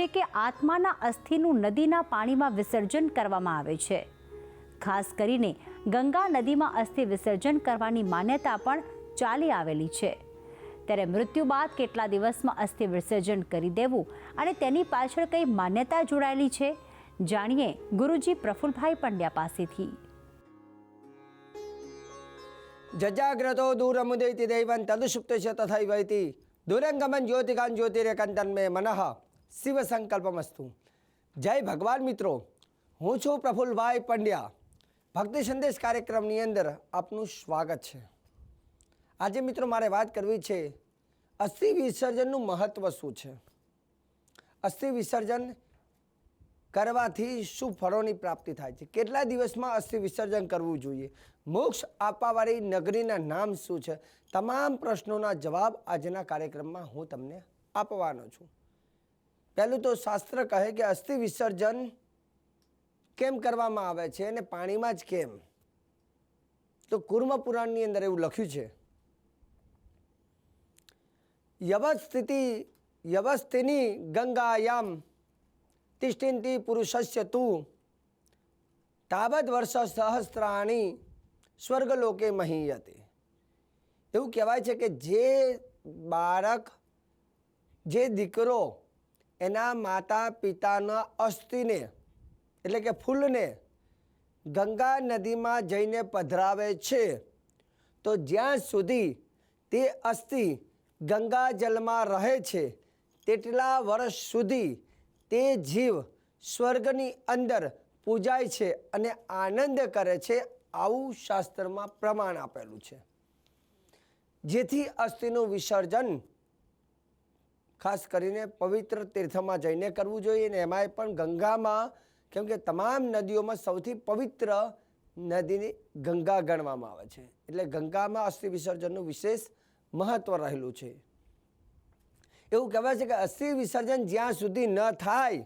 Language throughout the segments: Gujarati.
છે કે આત્માના અસ્થિનું નદીના પાણીમાં વિસર્જન કરવામાં આવે છે. ખાસ કરીને ગંગા નદીમાં અસ્થિ વિસર્જન કરવાની માન્યતા પણ ચાલી આવેલી છે. ત્યારે મૃત્યુ બાદ કેટલા દિવસમાં અસ્થિ વિસર્જન કરી દેવું અને તેની પાછળ કઈ માન્યતા જોડાયેલી છે, જાણીએ ગુરુજી પ્રફુલભાઈ પંડ્યા પાસેથી. જજાગ્રતો દૂરમુદૈતિ દૈવં તદુષુપ્ત છે તથૈવૈતિ દુરંગમન જ્યોતિકાન જ્યોતિરેકંતન મે મનઃ. શિવ સંકલ્પમસ્તુ જય ભગવાન મિત્રો. હું છું પ્રફુલભાઈ પંડ્યા. ભક્તિ સંદેશ કાર્યક્રમની અંદર આપનું સ્વાગત છે. આજે મિત્રો મારે વાત કરવી છે, અસ્થિ વિસર્જનનું મહત્ત્વ શું છે? અસ્થિ વિસર્જન કરવાથી શું ફળોની પ્રાપ્તિ થાય છે? કેટલા દિવસમાં અસ્થિ વિસર્જન કરવું જોઈએ? મોક્ષ આપવાવાળી નગરીના નામ શું છે? તમામ પ્રશ્નોના જવાબ આજના કાર્યક્રમમાં હું તમને આપવાનો છું. પહેલું તો શાસ્ત્ર કહે કે અસ્થિ વિસર્જન કેમ કરવામાં આવે છે અને પાણીમાં જ કેમ? તો કુર્મ પુરાણની અંદર એવું લખ્યું છે. યવસ્થિતિ, યવસ્થિની ગંગાયામ તિષ્ઠિંતિ પુરુષસ્ય તું તાવદ વર્ષ સહસ્ત્રાણી સ્વર્ગલોકે મહીયતે. એવું કહેવાય છે કે જે બાળક, જે દીકરો એના માતા પિતાના અસ્થિને, એટલે કે ફૂલને ગંગા નદીમાં જઈને પધરાવે છે. તો જ્યાં સુધી તે અસ્થિ ગંગા જલમાં રહે છે, તેટલા વર્ષ સુધી તે જીવ સ્વર્ગની અંદર પૂજાય છે અને આનંદ કરે છે આવું શાસ્ત્રમાં પ્રમાણ આપેલું છે. જેથી અસ્થિનું વિસર્જન ખાસ કરીને પવિત્ર તીર્થમાં જઈને કરવું જોઈએ ને એમાંય પણ ગંગામાં, કેમ કે તમામ નદીઓમાં સૌથી પવિત્ર નદીની ગંગા ગણવામાં આવે છે. એટલે ગંગામાં અસ્થિ વિસર્જનનું વિશેષ મહત્ત્વ રહેલું છે. એવું કહેવાય છે કે અસ્થિ વિસર્જન જ્યાં સુધી ન થાય,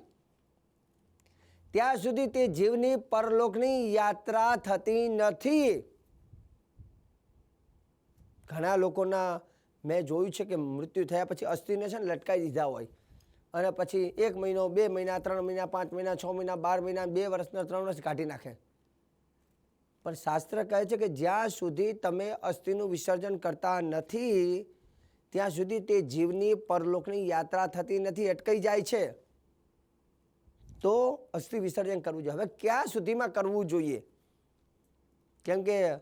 ત્યાં સુધી તે જીવની પરલોકની યાત્રા થતી નથી. ઘણા લોકોના મેં જોયું છે કે મૃત્યુ થયા પછી અસ્થિને છે ને લટકાવી દીધા હોય. અને પછી એક મહિનો, બે મહિના, ત્રણ મહિના, પાંચ મહિના, છ મહિના, બાર મહિના, બે વર્ષના, ત્રણ વર્ષ કાઢી નાખે. પણ શાસ્ત્ર કહે છે કે જ્યાં સુધી તમે અસ્થિનું વિસર્જન કરતા નથી, ત્યાં સુધી તે જીવની પરલોકની યાત્રા થતી નથી, અટકાઈ જાય છે. તો અસ્થિ વિસર્જન કરવું જોઈએ. હવે ક્યાં સુધીમાં કરવું જોઈએ? કેમ કે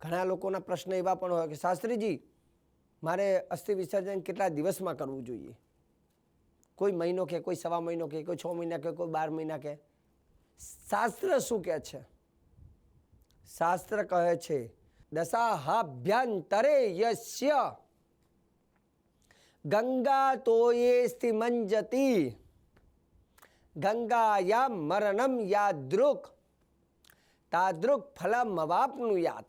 ઘણા લોકોના પ્રશ્ન એવા પણ હોય કે, શાસ્ત્રીજી મારે અસ્થિ વિસર્જન કેટલા દિવસમાં કરવું જોઈએ? કોઈ મહિનો કે કોઈ સવા મહિનો કે કોઈ છ મહિના કે કોઈ બાર મહિના કે? શાસ્ત્ર શું કહે છે? શાસ્ત્ર કહે છે, દશાહાભ્યંતરે યસ્ય ગંગા તોયે સ્થિમંજતી ગંગાયામ મરણમ યાદૃક, તાદૃક ફલમ અવાપનું યાદ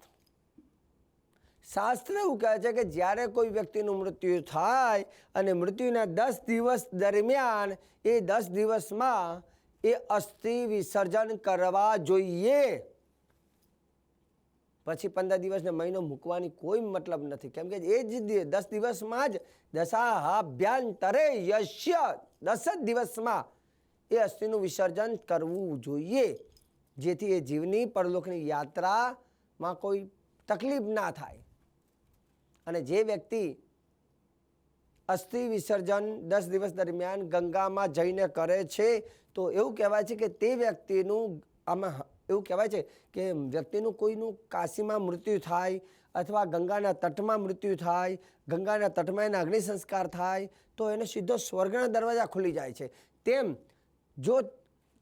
શાસ્ત્ર એવું કહે છે કે જ્યારે કોઈ વ્યક્તિનું મૃત્યુ થાય અને મૃત્યુના દસ દિવસ દરમિયાન, એ દસ દિવસમાં એ અસ્થિ વિસર્જન કરવા જોઈએ. પછી પંદર દિવસને મહિનો મૂકવાની કોઈ મતલબ નથી. કેમ કે એ જ દસ દિવસમાં જ દશાભ્યાંતરે યશ્ય દસ જ દિવસમાં એ અસ્થિનું વિસર્જન કરવું જોઈએ. જેથી એ જીવની પરલોકની યાત્રામાં કોઈ તકલીફ ના થાય. અને જે વ્યક્તિ અસ્થિ વિસર્જન દસ દિવસ દરમિયાન ગંગામાં જઈને કરે છે, તો એવું કહેવાય છે કે તે વ્યક્તિનું આમાં એવું કહેવાય છે કે વ્યક્તિનું કોઈનું કાશીમાં મૃત્યુ થાય અથવા ગંગાના તટમાં મૃત્યુ થાય, ગંગાના તટમાં એના અગ્નિ સંસ્કાર થાય, તો એને સીધો સ્વર્ગના દરવાજા ખુલી જાય છે. તેમ જો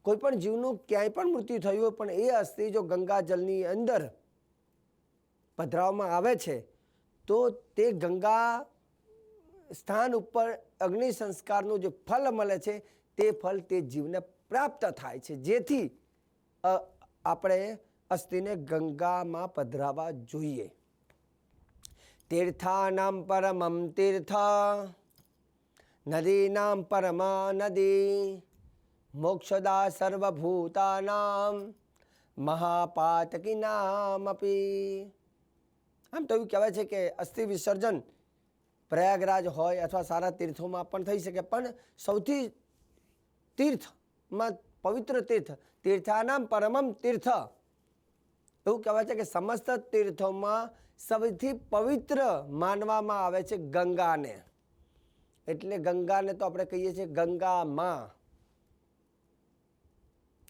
કોઈપણ જીવનું ક્યાંય પણ મૃત્યુ થયું હોય, પણ એ અસ્થિ જો ગંગાજલની અંદર પધરાવવામાં આવે છે તો તે ગંગા સ્થાન ઉપર અગ્નિ સંસ્કારનું જે ફલ મળે છે, તે ફલ તે જીવને પ્રાપ્ત થાય છે. જેથી આપણે અસ્થિને ગંગામાં પધરાવા જોઈએ. તીર્થાનામ પરમમ તીર્થ, નદીનામ પરમ નદી મોક્ષદા સર્વભૂતાનામ મહાપાતકીનામપી આમ તો એવું કહેવાય છે કે અસ્થિ વિસર્જન પ્રયાગરાજ હોય અથવા સારા તીર્થોમાં પણ થઈ શકે. પણ સૌથી તીર્થમાં પવિત્ર તીર્થ, તીર્થાનામ પરમમ તીર્થ, એવું કહેવાય છે કે સમસ્ત તીર્થોમાં સૌથી પવિત્ર માનવામાં આવે છે ગંગાને. એટલે ગંગાને તો આપણે કહીએ છીએ ગંગામાં.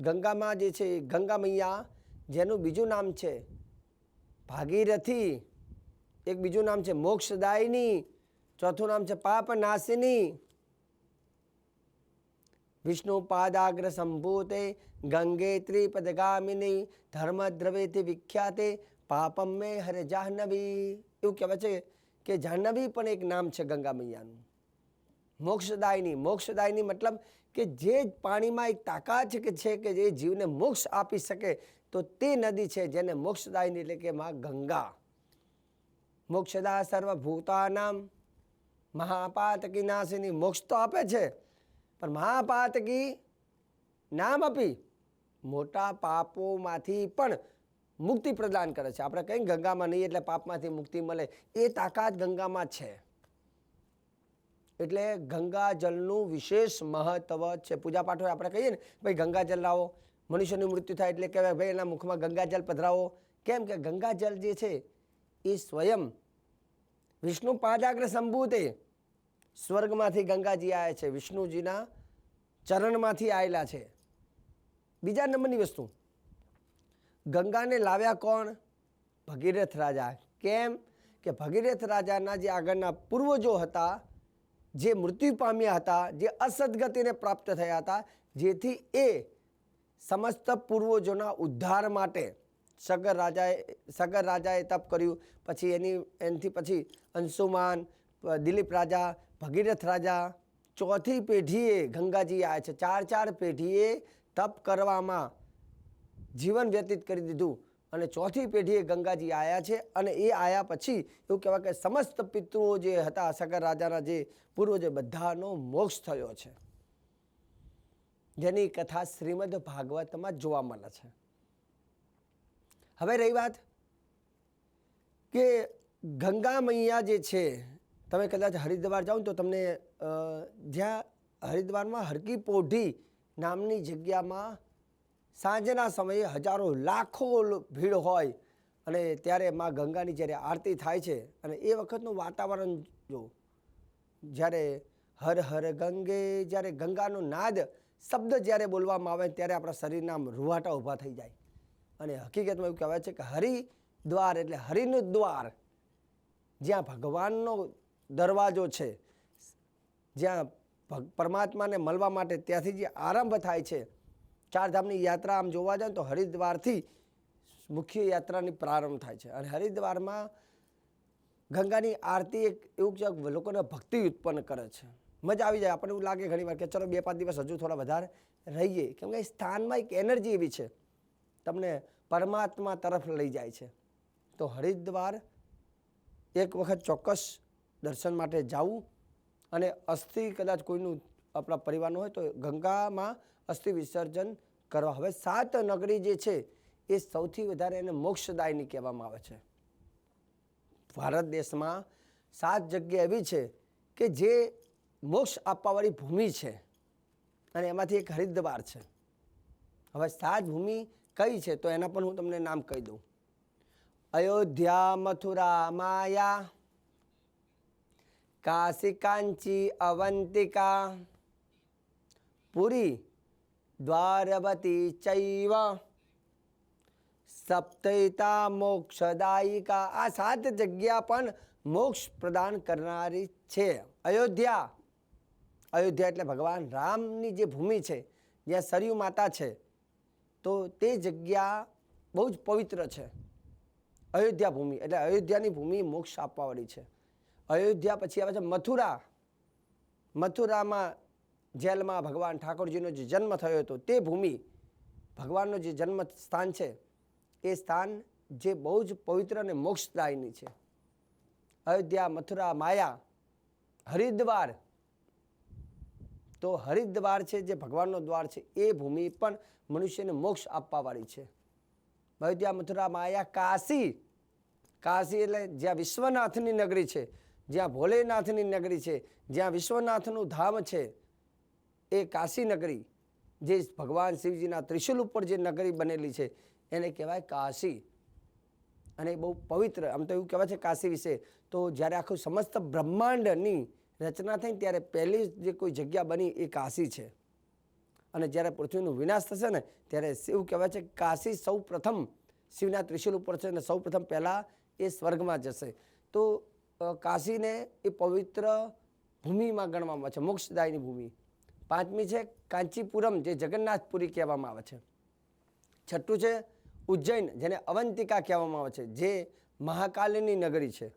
ગંગામાં જે છે ગંગા મૈયા જેનું બીજું નામ છે ભાગીરથી એક બીજું નામ છે મોક્ષદાયની, ચોથું નામ છે પાપ નાશિની વિષ્ણુ પાદાગ્ર સંભૂતે ગંગે ત્રિપદગામિની ધર્મ દ્રવેથી વિખ્યાતે પાપમ મે હરે જાહ્નવી. એવું કહેવાય છે કે જાહ્નવી પણ એક નામ છે ગંગા મૈયાનું મોક્ષદાયની મોક્ષદાયની મતલબ કે જે પાણીમાં એક તાકાત છે કે છે કે જે જીવને મોક્ષ આપી શકે તો તે નદી છે જેને મોક્ષદાયની એટલે કે માં ગંગા. મોક્ષદા સર્વભૂતાનામ મહાપાતકી નાશિની મોક્ષ તો આપે છે, પણ મહાપાતકી નામ આપી મોટા પાપોમાંથી પણ મુક્તિ પ્રદાન કરે છે. આપણે કંઈ ગંગામાં નહીં એટલે પાપમાંથી મુક્તિ મળે, એ તાકાત ગંગામાં છે. એટલે ગંગાજળનું વિશેષ મહત્વ છે. પૂજાપાઠ આપણે કહીએ ને, ભાઈ ગંગાજળ લાવો મનુષ્યનું મૃત્યુ થાય એટલે કહેવાય, ભાઈ, એના મુખમાં ગંગાજળ પધરાવો. કેમ કે ગંગાજળ જે છે, એ સ્વયં વિષ્ણુ પાદાગ્ર સંભૂતે સ્વર્ગમાંથી ગંગાજી આવ્યા છે, વિષ્ણુજીના ચરણમાંથી આવેલા છે. બીજા નંબરની વસ્તુ, ગંગાને લાવ્યા કોણ? ભગીરથ રાજા. કેમ કે ભગીરથ રાજાના જે આગળના પૂર્વજો હતા, જે મૃત્યુ પામ્યા હતા, જે અસદગતિને પ્રાપ્ત થયા હતા, જેથી એ સમસ્ત પૂર્વજોના ઉદ્ધાર માટે સગર રાજાએ સગર રાજાએ તપ કર્યું. પછી એની, એનાથી પછી અંશુમાન, દિલીપ રાજા, ભગીરથ રાજા, ચોથી પેઢીએ ગંગાજી આવ્યા છે. ચાર ચાર પેઢીએ તપ કરવામાં જીવન વ્યતીત કરી દીધું અને ચોથી પેઢીએ ગંગાજી આવ્યા છે અને એ આવ્યા પછી એવું કહેવાય કે સમસ્ત પિતૃઓ જે હતા, સગર રાજાના જે પૂર્વજો, બધાનો મોક્ષ થયો છે. જેની કથા શ્રીમદ ભાગવતમાં જોવા મળે છે. હવે રહી વાત કે ગંગા મૈયા જે છે, તમે કદાચ હરિદ્વાર જાઓ તો તમને જ્યાં હરિદ્વારમાં હરકી પોઢી નામની જગ્યામાં સાંજના સમયે હજારો લાખો ભીડ હોય અને ત્યારે મા ગંગાની જ્યારે આરતી થાય છે અને એ વખતનું વાતાવરણ જો, જ્યારે હર હર ગંગે, જ્યારે ગંગાનો નાદ શબ્દ જ્યારે બોલવામાં આવે ત્યારે આપણા શરીરના રૂવાટા ઊભા થઈ જાય. અને હકીકતમાં એવું કહેવાય છે કે હરિદ્વાર એટલે હરિનું દ્વાર, જ્યાં ભગવાનનો દરવાજો છે, જ્યાં પરમાત્માને મળવા માટે ત્યાંથી જે આરંભ થાય છે, ચારધામની યાત્રા આમ જોવા જાય તો હરિદ્વારથી મુખ્ય યાત્રાની પ્રારંભ થાય છે. અને હરિદ્વારમાં ગંગાની આરતી એક, એવું લોકોને ભક્તિ ઉત્પન્ન કરે છે. મજા આવી જાય. આપણને એવું લાગે ઘણી વાર કે ચલો બે પાંચ દિવસ હજુ થોડા વધારે રહીએ. કેમ કે સ્થાનમાં એક એનર્જી એવી છે. તમને પરમાત્મા તરફ લઈ જાય છે. તો હરિદ્વાર એક વખત ચોક્કસ દર્શન માટે જવું અને અસ્થિ કદાચ કોઈનું આપણા પરિવારનું હોય તો ગંગામાં અસ્થિ વિસર્જન કરવા. હવે સાત નગરી જે છે એ સૌથી વધારે એને મોક્ષદાયની કહેવામાં આવે છે. ભારત દેશમાં સાત જગ્યા એવી છે કે જે મોક્ષ આપવાવાળી ભૂમિ છે. અને એમાંથી એક હરિદ્વાર છે. હવે સાત ભૂમિ કઈ છે તો એના પણ હું તમને નામ કહી દઉં. અયોધ્યા મથુરા માયા કાશી કાંચી અવંતિકા, પુરી દ્વારવતી ચૈવ સપ્તૈતા મોક્ષદાયિકા. આ સાત જગ્યા પણ મોક્ષ પ્રદાન કરનારી છે. અયોધ્યા અયોધ્યા એટલે ભગવાન રામની જે ભૂમિ છે, જ્યાં સરયુ માતા છે, તો તે જગ્યા બહુ જ પવિત્ર છે. અયોધ્યા ભૂમિ, એટલે અયોધ્યાની ભૂમિ મોક્ષ આપવાવાળી છે. અયોધ્યા પછી આવે છે મથુરા. મથુરામાં જેલમાં ભગવાન ઠાકોરજીનો જે જન્મ થયો હતો, તે ભૂમિ ભગવાનનો જે જન્મ સ્થાન છે એ સ્થાન જે બહુ જ પવિત્ર અને મોક્ષદાયની છે. અયોધ્યા, મથુરા, માયા, હરિદ્વાર તો હરિદ્વાર છે, જે ભગવાનનો દ્વાર છે, એ ભૂમિ પણ મનુષ્યને મોક્ષ આપવાવાળી છે. અયોધ્યા, મથુરા, માયા, કાશી. કાશી એટલે જ્યાં વિશ્વનાથની નગરી છે, જ્યાં ભોલેનાથની નગરી છે, જ્યાં વિશ્વનાથનું ધામ છે, એ કાશી નગરી, જે ભગવાન શિવજીના ત્રિશુલ ઉપર જે નગરી બનેલી છે, એને કહેવાય કાશી. અને બહુ પવિત્ર, આમ તો એવું કહેવાય છે કાશી વિશે. તો જ્યારે આખું સમસ્ત બ્રહ્માંડની રચના થઈ ત્યારે પહેલી જે કોઈ જગ્યા બની એ કાશી છે. અને જ્યારે પૃથ્વીનો વિનાશ થશે ને, ત્યારે શિવ કહેવાય છે કાશી સૌ પ્રથમ શિવના ત્રિશુલ ઉપર છે અને સૌ પ્રથમ પહેલાં એ સ્વર્ગમાં જશે. તો કાશીને એ પવિત્ર ભૂમિમાં ગણવામાં છે, મોક્ષદાયની ભૂમિ. પાંચમી છે કાંચીપુરમ, જે જગન્નાથપુરી કહેવામાં આવે છે. છઠ્ઠું છે ઉજ્જૈન, જેને અવંતિકા કહેવામાં આવે છે, જે મહાકાલીની નગરી છે.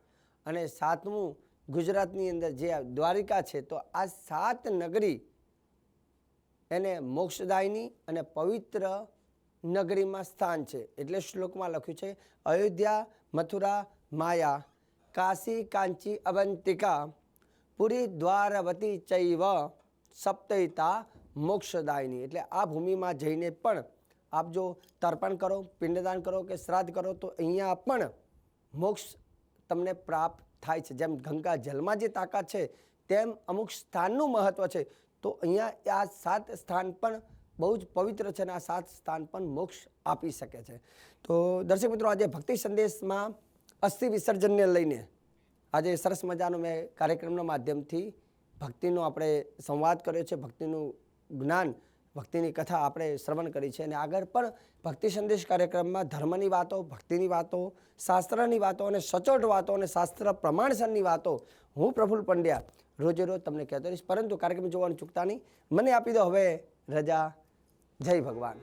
અને સાતમું ગુજરાતની અંદર જે દ્વારિકા છે, તો આ સાત નગરી એને મોક્ષદાયની અને પવિત્ર નગરીમાં સ્થાન છે. એટલે શ્લોકમાં લખ્યું છે, અયોધ્યા, મથુરા, માયા, કાશી, કાંચી, અવંતિકા, પુરી દ્વારવતી ચૈવ, સપ્તયતા, મોક્ષદાયની. એટલે આ ભૂમિમાં જઈને પણ આપ જો તર્પણ કરો, પિંડદાન કરો કે શ્રાદ્ધ કરો, તો અહીંયા પણ મોક્ષ તમને પ્રાપ્ત થાય છે. જેમ ગંગા જલમાં જે તાકાત છે, તેમ અમુક સ્થાનનું મહત્ત્વ છે. તો અહીંયા આ સાત સ્થાન પણ બહુ જ પવિત્ર છે અને આ સાત સ્થાન પણ મોક્ષ આપી શકે છે. તો દર્શક મિત્રો, આજે ભક્તિ સંદેશમાં અસ્થિ વિસર્જનને લઈને આજે સરસ મજાનો મેં કાર્યક્રમના માધ્યમથી ભક્તિનો આપણે સંવાદ કર્યો છે. ભક્તિનું જ્ઞાન ભક્તિની કથા આપણે શ્રવણ કરી છે. અને આગળ પણ ભક્તિ સંદેશ કાર્યક્રમમાં ધર્મની વાતો, ભક્તિની વાતો, શાસ્ત્રની વાતો અને સચોટ વાતો અને શાસ્ત્ર પ્રમાણસરની વાતો હું પ્રફુલ્લ પંડ્યા રોજે રોજ તમને કહેતો રહીશ. પરંતુ કાર્યક્રમ જોવાનું ચૂકતા નહીં. મને આપી દો હવે રજા. જય ભગવાન.